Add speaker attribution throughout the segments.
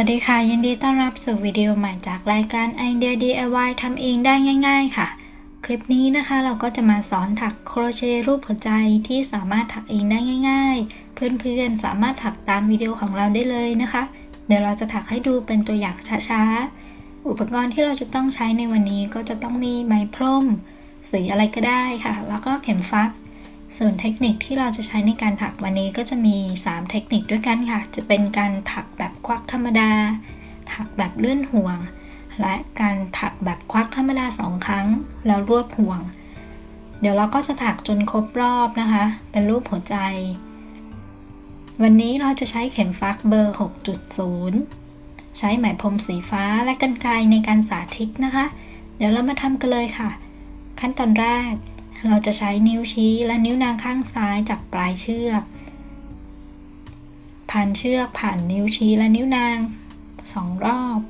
Speaker 1: วัสดีค่ะ ยินดีต้อนรับสู่วิดีโอใหม่จากรายการไอเดีย DIY ทำเองได้ง่าย ๆ ค่ะ คลิปนี้นะคะเราก็จะมาสอนถักโครเชต์รูปหัวใจที่สามารถถักเองได้ง่าย ๆ เพื่อนๆสามารถถักตามวิดีโอของเราได้เลยนะคะ เดี๋ยวเราจะถักให้ดูเป็นตัวอย่างช้าๆ อุปกรณ์ที่เราจะต้องใช้ในวันนี้ก็จะต้องมีไหมพรมสีอะไรก็ได้ค่ะ แล้วก็เข็มฟักส่วนเทคนิคที่เราจะใช้ในการถักวันนี้ก็จะมี 3 เทคนิคด้วยกันค่ะ จะเป็นการถักแบบ ควักธรรมดา ถักแบบเลื่อนห่วง และการถักแบบควักธรรมดา2ครั้ง แล้วรวบห่วง เดี๋ยวเราก็จะถักจนครบรอบนะคะ เป็นรูปหัวใจ วันนี้เราจะใช้เข็มฟักเบอร์ 6.0 ใช้ไหมพรมสีฟ้าและกรรไกรในการสาธิตนะคะ เดี๋ยวเรามาทำกันเลยค่ะ ขั้นตอนแรก เราจะใช้นิ้วชี้และนิ้วนางข้างซ้ายจับปลายเชือก พันเชือกผ่านนิ้วชี้และนิ้วนางสองรอบ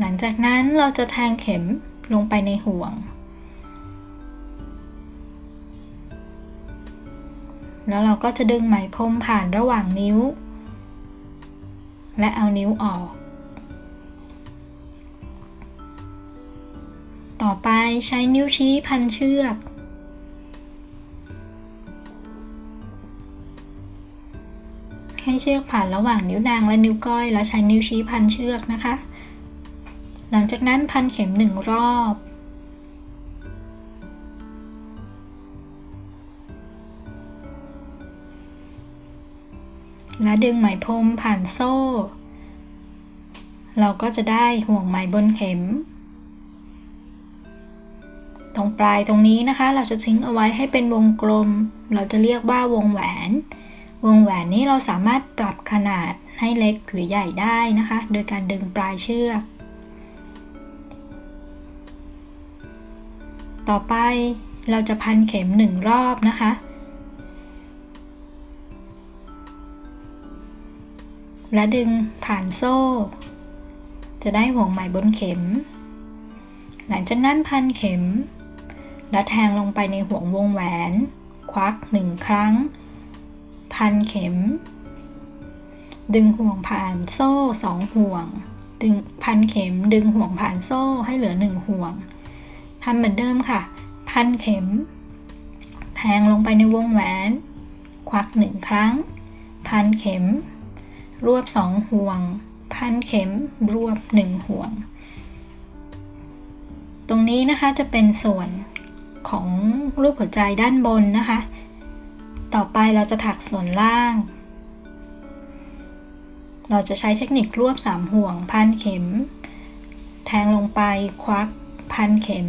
Speaker 1: หลังจากนั้นเราจะแทงเข็มลงไปในห่วง แล้วเราก็จะดึงไหมพรมผ่านระหว่างนิ้ว และเอานิ้วออก ต่อไปใช้นิ้วชี้พันเชือก ให้เชือกผ่านระหว่างนิ้วนางและนิ้วก้อย แล้วใช้นิ้วชี้พันเชือกนะคะ หลังจากนั้นพันเข็มหนึ่งรอบ และดึงไหมพรมผ่านโซ่ เราก็จะได้ห่วงไหมบนเข็ม ตรงปลายตรงนี้นะคะ เราจะทิ้งเอาไว้ให้เป็นวงกลม เราจะเรียกว่าวงแหวน วงแหวนนี้เราสามารถปรับขนาดให้เล็กหรือใหญ่ได้นะคะ โดยการดึงปลายเชือก ต่อไปเราจะพันเข็มหนึ่งรอบนะคะ และดึงผ่านโซ่ จะได้ห่วงไหมบนเข็ม หลังจากนั้นพันเข็ม และแทงลงไปในห่วงวงแหวน ควักหนึ่งครั้ง พันเข็ม ดึงห่วงผ่านโซ่สองห่วง ดึงพันเข็ม ดึงห่วงผ่านโซ่ให้เหลือหนึ่งห่วงทำเหมือนเดิมค่ะ พันเข็ม แทงลงไปในวงแหวน ควักหนึ่งครั้ง พันเข็ม รวบสองห่วง พันเข็มรวบหนึ่งห่วง ตรงนี้นะคะจะเป็นส่วนของรูปหัวใจด้านบนนะคะ ต่อไปเราจะถักส่วนล่าง เราจะใช้เทคนิครวบสามห่วง พันเข็ม แทงลงไปควักพันเข็ม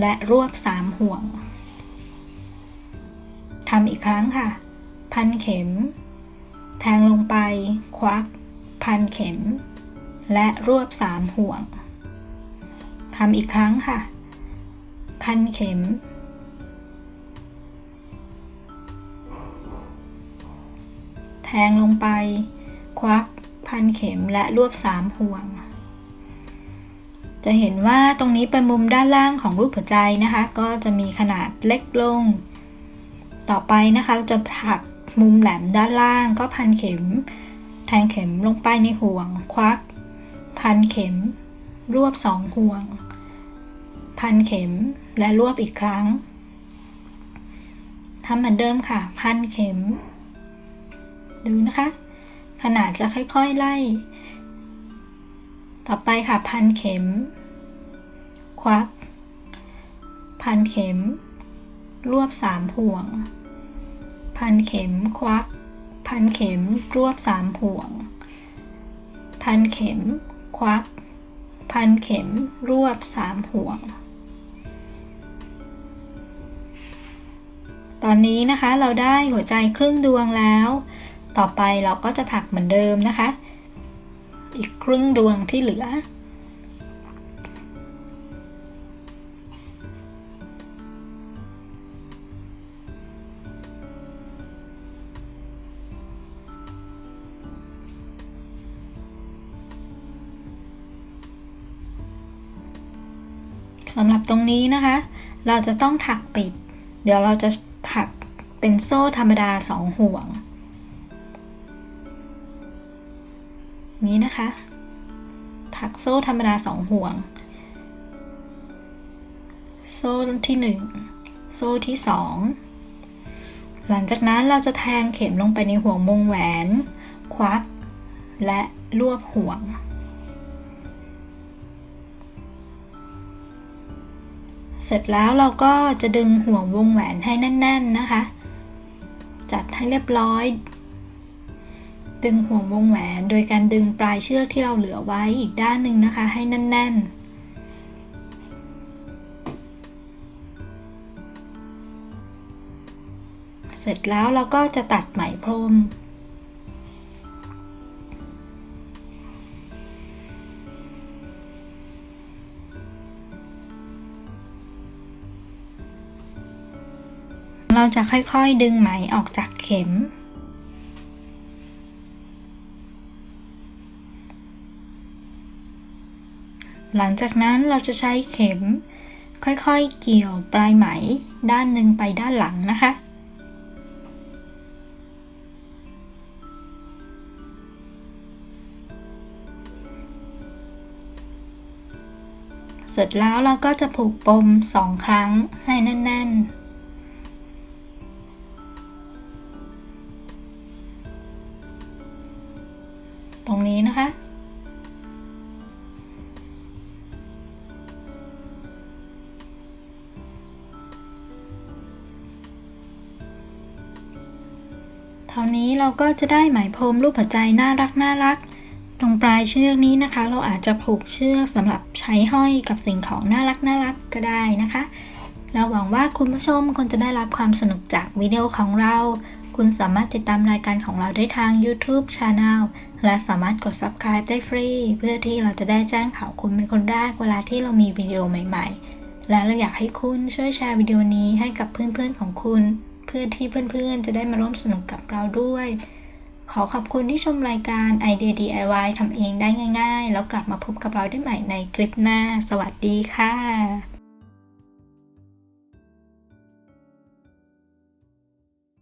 Speaker 1: และรวบสามห่วงทำอีกครั้งค่ะ พันเข็ม แทงลงไป ควัก พันเข็ม และรวบสามห่วงทำอีกครั้งค่ะ พันเข็ม แทงลงไป ควัก พันเข็มและรวบสามห่วง จะเห็นว่าตรงนี้เป็นมุมด้านล่างของรูปหัวใจนะคะ ก็จะมีขนาดเล็กลง ต่อไปนะคะเราจะถัก มุมแหลมด้านล่างก็พันเข็ม แทงเข็มลงไปในห่วง ควัก พันเข็ม รวบสองห่วง พันเข็มและรวบอีกครั้งทำเหมือนเดิมค่ะ พันเข็ม ดูนะคะ ขนาดจะค่อยๆไล่ ต่อไปค่ะ พันเข็ม ควัก พันเข็ม รวบสามห่วง พันเข็มควัก พันเข็มรวบสามห่วง พันเข็มควัก พันเข็มรวบสามห่วง ตอนนี้นะคะเราได้หัวใจครึ่งดวงแล้ว ต่อไปเราก็จะถักเหมือนเดิมนะคะ อีกครึ่งดวงที่เหลือ สำหรับตรงนี้นะคะ เราจะต้องถักปิด เดี๋ยวเราจะถักเป็นโซ่ธรรมดาสองห่วง นี้นะคะ ถักโซ่ธรรมดาสองห่วง โซ่ที่หนึ่งโซ่ที่สองหลังจากนั้นเราจะแทงเข็มลงไปในห่วงวงแหวน ควัก และรวบห่วง เสร็จแล้วเราก็จะดึงห่วงวงแหวนให้แน่น ๆนะคะ จัดให้เรียบร้อย ดึงห่วงวงแหวนโดยการดึงปลายเชือกที่เราเหลือไว้อีกด้านหนึ่งนะคะ ให้แน่น ๆเสร็จแล้วเราก็จะตัดไหมพรม เราจะค่อยๆดึงไหมออกจากเข็ม หลังจากนั้นเราจะใช้เข็ม ค่อยๆเกี่ยวปลายไหมด้านหนึ่งไปด้านหลังนะคะเสร็จแล้วเราก็จะผูกปมสองครั้งให้แน่น ๆ ตรงนี้นะคะ เท่านี้เราก็จะได้ไหมพรมรูปหัวใจน่ารักน่ารัก ตรงปลายเชือกนี้นะคะ เราอาจจะผูกเชือกสำหรับใช้ห้อยกับสิ่งของน่ารักน่ารักก็ได้นะคะ เราหวังว่าคุณผู้ชมคงจะได้รับความสนุกจากวิดีโอของเรา คุณสามารถติดตามรายการของเราได้ทาง YouTube Channel และสามารถกด Subscribe ได้ฟรี เพื่อที่เราจะได้แจ้งข่าวคุณเป็นคนแรกเวลาที่เรามีวิดีโอใหม่ๆ และเราอยากให้คุณช่วยแชร์วิดีโอนี้ให้กับเพื่อนๆของคุณ เพื่อที่เพื่อนๆ จะได้มาร่วมสนุกกับเราด้วย ขอขอบคุณที่ชมรายการ Idea DIY ทำเองได้ง่าย ๆ แล้วกลับมาพบกับเราได้ใหม่ในคลิปหน้า สวัสดีค่ะ